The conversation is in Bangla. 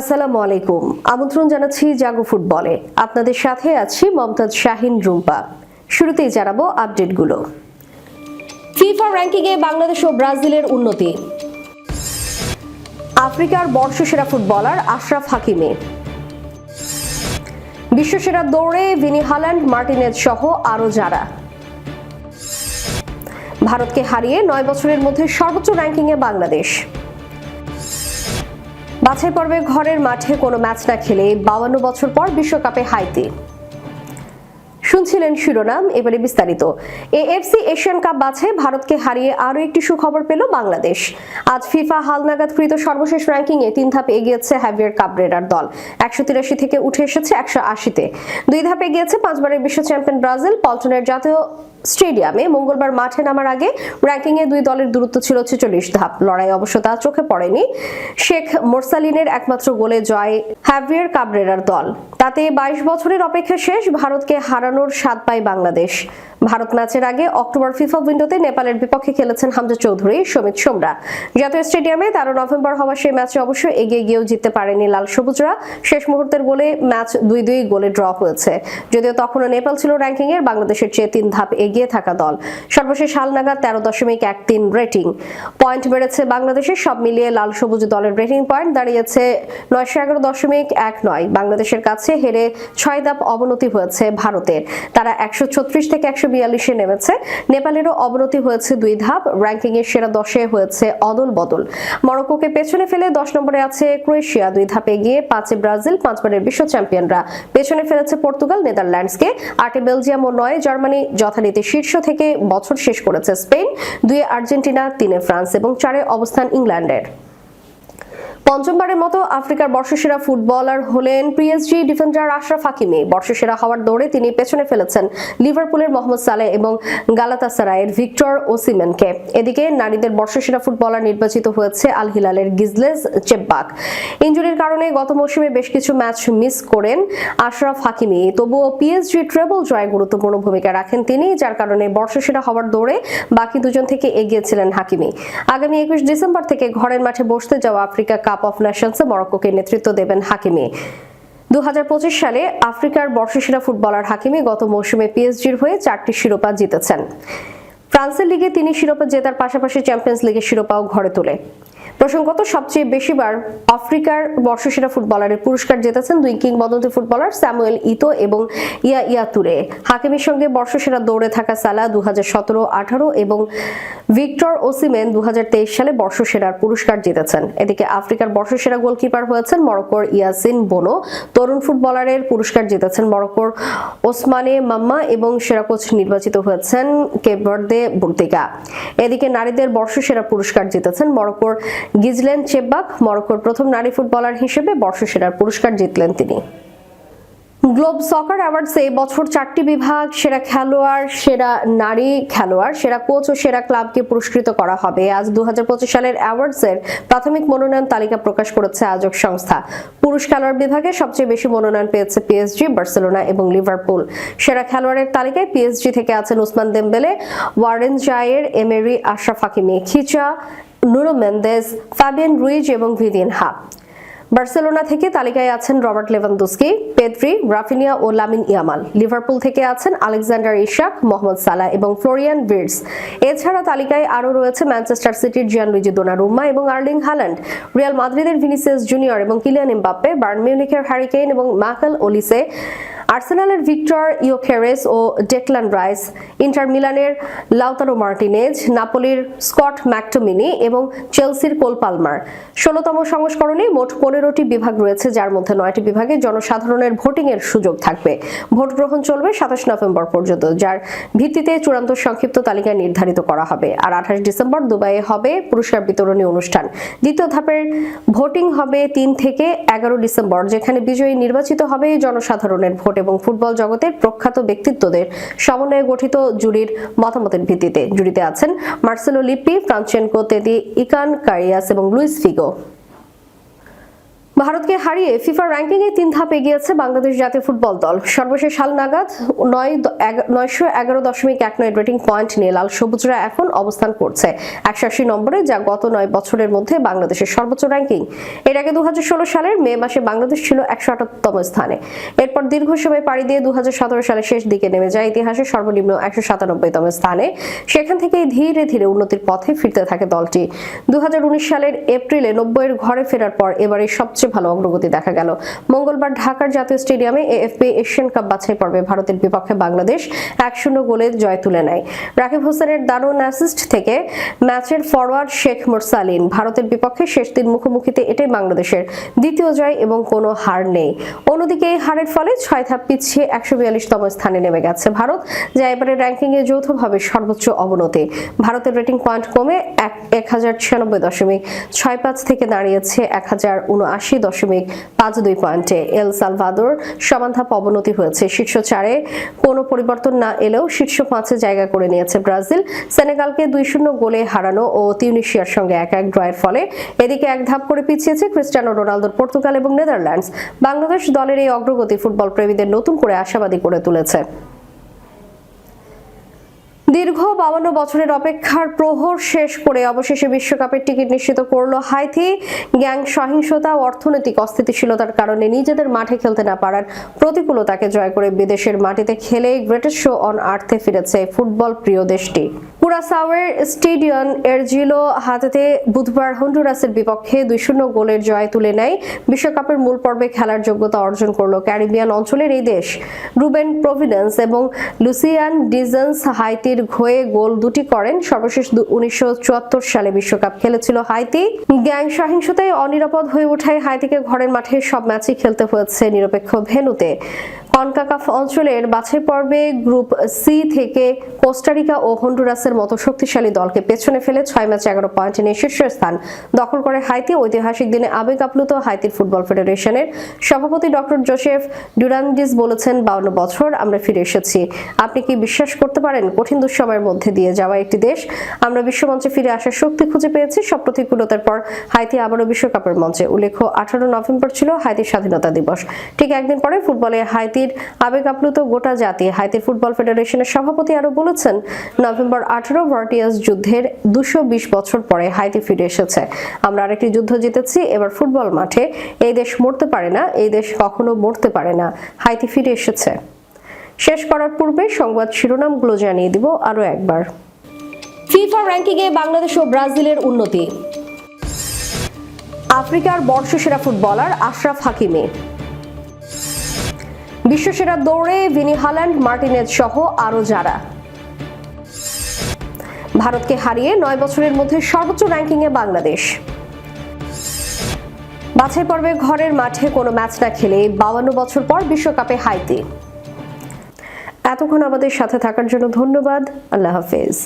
আসসালামু আলাইকুম। আমন্ত্রণ জানাচ্ছি জাগো ফুটবলে। আপনাদের সাথে আছি মমতাজ শাহিন রুম্পা। শুরুতেই জানাব আপডেটগুলো। ফিফা র্যাঙ্কিংয়ে বাংলাদেশ ও ব্রাজিলের উন্নতি। আফ্রিকার বর্ষসেরা ফুটবলার আশরাফ হাকিমে। বিশ্বসেরা দৌড়ে ভিনি হাল্যান্ড, মার্টিনেজ সহ আরও যারা। ভারতকে হারিয়ে নয় বছরের মধ্যে সর্বোচ্চ র্যাঙ্কিংয়ে বাংলাদেশ। বাছাই পর্বে ঘরের মাঠে কোনো ম্যাচ না খেলে বাউান্ন বছর পর বিশ্বকাপে হাইতি। শুনছিলেন শিরোনাম, এবারে বিস্তারিত। এএফসি এশিয়ান কাপ বাছাই ভারতকে হারিয়ে আরও একটি সুখবর পেল বাংলাদেশ। আজ ফিফা হালনাগাদকৃত সর্বশেষ র্যাঙ্কিংয়ে তিন ধাপ এগিয়েছে হ্যাভিয়ার কাবরেরার দল। একশো তিরাশি থেকে উঠে এসেছে একশো আশিতে। দুই ধাপ এগিয়েছে পাঁচবারের বিশ্ব চ্যাম্পিয়ন ব্রাজিল, পল্টনের জাতীয় স্টেডিয়ামে মঙ্গলবার মাঠে নামার আগে র্যাঙ্কিংয়ে দুই দলের দূরত্ব ছিল ছেচল্লিশ ধাপ। লড়াই অবশ্য তা চোখে পড়েনি। শেখ মোরসালিনের একমাত্র গোলে জয় হ্যাভিয়ার কাবরেরার দল। তাতে বাইশ বছরের অপেক্ষা শেষ, ভারতকে হারানোর স্বাদ পায় বাংলাদেশ। ভারত ম্যাচের আগে অক্টোবর ফিফা উইন্ডোতে নেপালের বিপক্ষে খেলেছেন হামজা চৌধুরী, সমিত সোমরা জাতীয় স্টেডিয়ামে তেরো নভেম্বর হওয়া সেই ম্যাচে অবশ্য এগিয়ে গিয়েও জিততে পারেনি লাল সবুজরা। শেষ মুহূর্তের গোলে ম্যাচ দুই দুই গোলে ড্র হয়েছে। যদিও তখনও নেপাল ছিল র্যাঙ্কিং এর বাংলাদেশের চেয়ে তিন ধাপ এগিয়ে থাকা দল। সর্বশেষ হাল নাগাদ তেরো দশমিক এক তিন রেটিং। পয়েন্ট বেড়েছে বাংলাদেশের, সব মিলিয়ে লাল সবুজ দলের রেটিং পয়েন্ট দাঁড়িয়েছে নয়শো এগারো দশমিক এক নয়। বাংলাদেশের কাছে হেরে ছয় ধাপ অবনতি হয়েছে ভারতের। তারা একশো ছত্রিশ থেকে একশো বিয়াল্লিশে নেমেছে। নেপালেরও অবনতি হয়েছে দুই ধাপ র্যাঙ্কিং এর সেরা দশে হয়েছে অদল বদল। মরক্কোকে পেছনে ফেলে দশ নম্বরে আছে ক্রোয়েশিয়া। দুই ধাপে গিয়ে পাঁচে ব্রাজিল, পাঁচবারের বিশ্ব চ্যাম্পিয়নরা। পেছনে ফেলেছে পর্তুগাল, নেদারল্যান্ডসকে। আটে বেলজিয়াম ও নয়, জার্মানি যথারীতি শীর্ষ থেকে বছর শেষ করেছে স্পেন দুয়ে আর্জেন্টিনা তিনে ফ্রান্স এবং চারে অবস্থান ইংল্যান্ডের। পঞ্চমবারের মতো আফ্রিকার বর্ষসেরা ফুটবলার হলেন পিএসজি ডিফেন্ডার আশরাফ হাকিমি বর্ষসেরা হওয়ার দৌড়ে তিনি পেছনে ফেলেছেন লিভারপুলের মোহাম্মদ সালে এবং গালাতাসারায়ের ভিক্টর ওসিমেনকে এদিকে নারীদের বর্ষসেরা ফুটবলার নির্বাচিত হয়েছে আল হিলালের গিজলেস চেব্বাক। ইঞ্জুরির কারণে গত মৌসুমে বেশ কিছু ম্যাচ মিস করেন আশরাফ হাকিমি তবুও পিএসজি ট্রেবল জয়ে গুরুত্বপূর্ণ ভূমিকা রাখেন তিনি, যার কারণে বর্ষসেরা হওয়ার দৌড়ে বাকি দুজন থেকে এগিয়েছিলেন হাকিমি আগামী একুশ ডিসেম্বর থেকে ঘরের মাঠে বসতে যাওয়া আফ্রিকা কাপ অফ নেশনসে মরক্কোকে নেতৃত্ব দেবেন হাকিমি দু হাজার পঁচিশ সালে আফ্রিকার বর্ষসেরা ফুটবলার হাকিমি গত মৌসুমে পিএসজির হয়ে চারটি শিরোপা জিতেছেন। ফ্রান্সের লিগে তিনি শিরোপা জেতার পাশাপাশি চ্যাম্পিয়ন্স লিগের শিরোপাও ঘরে তোলে। প্রসঙ্গত, সবচেয়ে বেশিবার আফ্রিকার বর্ষসেরা ফুটবলারের পুরস্কার জিতেছেন দুই কিংবদন্তি ফুটবলার স্যামুয়েল ইতো এবং ইয়া ইয়া তুরে। হাকিমের সঙ্গে বর্ষসেরা দৌড়ে থাকা সালা দু হাজার সতেরো আঠারো এবং ভিক্টর ওসিমেন দুহাজার তেইশ সালে বর্ষসেরার পুরস্কার জিতেছেন। এদিকে আফ্রিকার বর্ষসেরা গোলকিপার হয়েছেন মরক্কোর ইয়াসিন বোনো। তরুণ ফুটবলারের পুরস্কার জিতেছেন মরক্কোর ওসমানে মাম্মা এবং সেরা কোচ নির্বাচিত হয়েছেন কেবর্দে বুর্তিকা এদিকে নারীদের বর্ষসেরা পুরস্কার জিতেছেন মরক্কোর গিজলেন চেব্বাক, মরক্কোর প্রথম নারী ফুটবলার হিসেবে বর্ষসেরার পুরস্কার জিতলেন তিনি। গ্লোব সকার অ্যাওয়ার্ডসে বছর চারটি বিভাগ, সেরা খেলোয়াড়, সেরা নারী খেলোয়াড়, সেরা কোচ ও সেরা ক্লাবকে পুরস্কৃত করা হবে। আজ দু সালের অ্যাওয়ার্ডসের প্রাথমিক মনোনয়ন তালিকা প্রকাশ করেছে আয়োজক সংস্থা। পুরুষ খেলোয়াড় বিভাগে সবচেয়ে বেশি মনোনয়ন পেয়েছে পিএসজি, বার্সেলোনা এবং লিভারপুল। সেরা খেলোয়াড়ের তালিকায় পিএসজি থেকে আছেন Ousmane Dembele, Warren Zaire, Emery Achraf Hakimi. Khvicha Nuno Mendes Fabian Ruiz এবং ভিদিন হা বার্সেলোনা থেকে তালিকায় আছেন রবার্ট লেভানদুস্কি, পেদ্রি, রাফিনিয়া ও লামিন ইয়ামাল। লিভারপুল থেকে আছেন আলেকজান্ডার ইশাক, মোহাম্মদ সালা এবং ফ্লোরিয়ান ভির্স এছাড়া তালিকায় আরও রয়েছে ম্যানচেস্টার সিটির জিয়ান লুইজি দোনারুম্মা এবং আর্লিং হাল্যান্ড রিয়াল মাদ্রিদের ভিনিসিয়াস জুনিয়র এবং কিলিয়ান এমবাপ্পে, বার্ন মিউনিখের হ্যারিকেইন এবং মাকাল ওলিসে আর্সেনালের ভিক্টর ইওকেরেস ও ডেকলান রাইস, ইন্টার মিলানের লাউতারো মার্টিনেজ, নাপোলির স্কট ম্যাকটোমিনি এবং চেলসির কোল পালমার। ষোলতম সংস্করণে মোট পনেরোটি বিভাগ রয়েছে, যার মধ্যে নয়টি বিভাগে জনসাধারণের ভোটিং এর সুযোগ থাকবে। ভোট গ্রহণ চলবে সাতাশ নভেম্বর পর্যন্ত, যার ভিত্তিতে চূড়ান্ত সংক্ষিপ্ত তালিকা নির্ধারিত করা হবে। আর আঠাশ ডিসেম্বর দুবাইয়ে হবে পুরস্কার বিতরণী অনুষ্ঠান। দ্বিতীয় ধাপের ভোটিং হবে তিন থেকে এগারো ডিসেম্বর, যেখানে বিজয়ী নির্বাচিত হবে জনসাধারণের ভোট এবং ফুটবল জগতের প্রখ্যাত ব্যক্তিত্বদের সমন্বয়ে গঠিত জুরির মতামতের ভিত্তিতে জুরিতে আছেন মার্সেলো লিপি ফ্রান্সেনকো তেদি, ইকান কারিয়াস এবং লুইস ফিগো। ভারতকে হারিয়ে ফিফা র্যাঙ্কিং এ তিন ধাপ এগিয়েছে বাংলাদেশ জাতীয় ফুটবল দল। সর্বশেষ হাল নাগাদ নয় নয়শো এগারো দশমিক এক নয় রেটিং পয়েন্ট নিয়ে লাল সবুজরা এখন অবস্থান করছে একশো আশি নম্বরে, যা গত নয় বছরের মধ্যে বাংলাদেশের সর্বোচ্চ র্যাঙ্কিং। এর আগে দু সালের মে মাসে বাংলাদেশ ছিল একশো আটাত্তম স্থানে। এরপর দীর্ঘ সময় পাড়ি দিয়ে দু হাজার সতেরো সালের শেষ দিকে নেমে যায় ইতিহাসের সর্বনিম্ন একশো সাতানব্বইতম স্থানে। সেখান থেকেই ধীরে ধীরে উন্নতির পথে ফিরতে থাকে দলটি। দুই হাজার উনিশ সালের এপ্রিলে নব্বইয়ের ঘরে ফেরার পর এবারে সবচেয়ে ভালো অগ্রগতি দেখা গেল। মঙ্গলবার ঢাকার জাতীয় স্টেডিয়ামে এএফপি এশিয়ান কাপ বাছাই পর্বে ভারতের বিপক্ষে বাংলাদেশ এক শূন্য গোলে জয় তুলে নেয়। রাকিব হোসেনের দারুণ অ্যাসিস্ট থেকে ম্যাচের ফরওয়ার্ড শেখ মোরসালিন, ভারতের বিপক্ষে শেষ দিন মুখোমুখিতে এটাই বাংলাদেশের দ্বিতীয় জয় এবং কোনো হার নেই। অন্যদিকে এই হারের ফলে ছয় ধাপ পিছিয়ে একশো বিয়াল্লিশতম স্থানে নেমে গেছে ভারত, যা এবারে র্যাঙ্কিংয়ে যৌথভাবে সর্বোচ্চ অবনতি। ভারতের রেটিং পয়েন্ট কমে এক হাজার ছিয়ানব্বই দশমিক ছয় পাঁচ থেকে দাঁড়িয়েছে এক হাজার উনআশি দশমিক পাঁচ দুই পয়েন্টে এল সালভাদোর সমান অবনতি হয়েছে। শীর্ষ চারে কোনো পরিবর্তন না এলেও শীর্ষ পাঁচে জায়গা করে নিয়েছে ব্রাজিল। সেনেগালকে দুই শূন্য গোলে হারানো ও তিউনিশিয়ার সঙ্গে এক এক ড্রয়ের ফলে এদিকে এক ধাপ করে পিছিয়েছে ক্রিস্টিয়ানো রোনালদোর পর্তুগাল এবং নেদারল্যান্ডস। বাংলাদেশ দলের এই অগ্রগতি ফুটবল প্রেমীদের নতুন করে আশাবাদী করে তুলেছে। দীর্ঘ বাউন্ন বছরের অপেক্ষার প্রহর শেষ করে অবশেষে বিশ্বকাপের টিকিট নিশ্চিত করল হাইথি। গ্যাং সহিংসতা ও অর্থনৈতিক অস্থিতিশীলতার কারণে নিজেদের মাঠে খেলতে না পারার প্রতিকূলতাকে জয় করে বিদেশের মাটিতে খেলে গ্রেটেস্ট শো অন আর্থে ফিরেছে ফুটবল প্রিয় দেশটি। কুরাসাওয়ের স্টেডিয়াম এরজিলো হাতেতে বুধবার হন্ডুরাসের বিপক্ষে দুই শূন্য গোলের জয় তুলে নেয়। বিশ্বকাপের মূল পর্বে খেলার যোগ্যতা অর্জন করল ক্যারিবিয়ান অঞ্চলের এই দেশ। রুবেন প্রভিডেন্স এবং লুসিয়ান ডিজেন্স হাইতির হয়ে গোল দুটি করেন। সর্বশেষ উনিশশো চুয়াত্তর সালে বিশ্বকাপ খেলেছিল হাইতি। গ্যাং সহিংসতায় অনিরাপদ হয়ে ওঠায় হাইতিকে ঘরের মাঠে সব ম্যাচই খেলতে হয়েছে নিরপেক্ষ ভেন্যুতে। কনকাকাফ অঞ্চলের বাছাই পর্বে গ্রুপ সি থেকে কোস্টারিকা ও হন্ডুরাসের মতো শক্তিশালী দলকে পেছনে ফেলে ছয় ম্যাচ এগারো পয়েন্ট নিয়ে শীর্ষস্থান দখল করে হাইতি ঐতিহাসিক দিনে আবেগ আপ্লুত হাইতির ফুটবল ফেডারেশনের সভাপতি ডক্টর জোসেফ ডুরান্ডিস বলেছেন, বাউন্ন বছর আমরা ফিরে এসেছি। আপনি কি বিশ্বাস করতে পারেন কঠিন দুঃসময়ের মধ্যে দিয়ে যাওয়া একটি দেশ? আমরা বিশ্বমঞ্চে ফিরে আসার শক্তি খুঁজে পেয়েছি সব প্রতিকূলতার পর হাইতি আবারও বিশ্বকাপের মঞ্চে। উল্লেখ্য, আঠারো নভেম্বর ছিল হাইতির স্বাধীনতা দিবস। ঠিক একদিন পরে ফুটবলে হাইতির আবেগ আপ্লুত গোটা জাতি। হাইতির ফুটবল ফেডারেশনের সভাপতি আরও বলেছেন, নভেম্বর আঠারো ভার্টিয়াস যুদ্ধের দুশো বছর পরে হাইতি ফিরে এসেছে। আমরা আরেকটি যুদ্ধ জিতেছি, এবার ফুটবল মাঠে। এই দেশ মরতে পারে না, এই দেশ কখনো মরতে পারে না। হাইতি ফিরে এসেছে। শেষ করার পূর্বে সংবাদ শিরোনামগুলো জানিয়ে দিব আরও একবার। ফিফা র্যাঙ্কিংয়ে বাংলাদেশ ও ব্রাজিলের উন্নতি। আফ্রিকার বর্ষসেরা ফুটবলার আশরাফ হাকিমি। বিশ্বসেরা দৌড়ে ভিনি হাল্যান্ড, মার্টিনেজ সহ আরও যারা। ভারতকে হারিয়ে নয় বছরের মধ্যে সর্বোচ্চ র্যাঙ্কিংয়ে বাংলাদেশ। বাছাই পর্বে ঘরের মাঠে কোনো ম্যাচ না খেলে বাউান্ন বছর পর বিশ্বকাপে হাইতি। এতক্ষণ আমাদের সাথে থাকার জন্য ধন্যবাদ। আল্লাহ হাফেজ।